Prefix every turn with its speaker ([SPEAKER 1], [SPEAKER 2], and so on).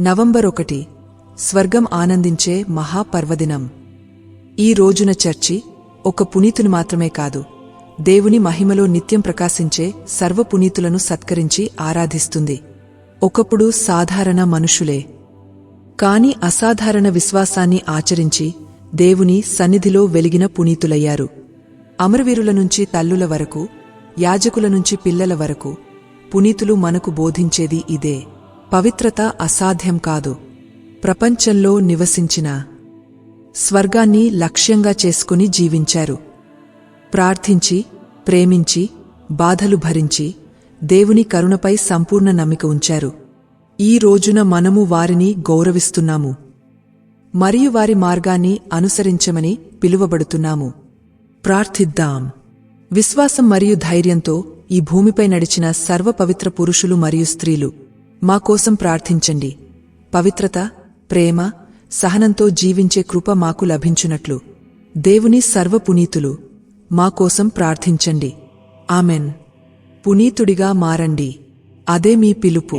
[SPEAKER 1] November ఒకటి స్వర్గం ఆనందించే మహాపర్వదినం. ఈ రోజున చర్చి ఒక పునీతుని మాత్రమే కాదు దేవుని మహిమలో నిత్యం ప్రకాశించే సర్వ పునీతులను సత్కరించి ఆరాధిస్తుంది. ఒకప్పుడు సాధారణ మనుషులే. కాని అసాధారణ విశ్వాసాన్ని ఆచరించి దేవుని సన్నిధిలో వెలిగిన పునీతులయ్యారు. అమరవీరుల నుంచి తల్లుల వరకు యాజకుల నుంచి పిల్లల వరకు పునీతులు మనకు బోధించేది ఇదే. పవిత్రత అసాధ్యం కాదు. ప్రపంచంలో నివసించిన స్వర్గాన్ని లక్ష్యంగా చేసుకుని జీవించారు. ప్రార్థించి ప్రేమించి బాధలు భరించి దేవుని కరుణపై సంపూర్ణ నమ్మిక ఉంచారు. ఈ రోజున మనము వారిని గౌరవిస్తున్నాము. మరియు వారి మార్గాన్ని అనుసరించమని పిలువబడుతున్నాము. ప్రార్థిద్దాం. విశ్వాసం మరియు ధైర్యంతో ఈ భూమిపై నడిచిన సర్వ పవిత్ర పురుషులు మరియు స్త్రీలు మా కోసం ప్రార్థించండి. పవిత్రత ప్రేమ సహనంతో జీవించే కృప మాకు లభించునట్లు. దేవుని సర్వ పునీతులు మా కోసం ప్రార్థించండి. ఆమెన్. పునీతుడిగా మారండి. అదే మీ పిలుపు.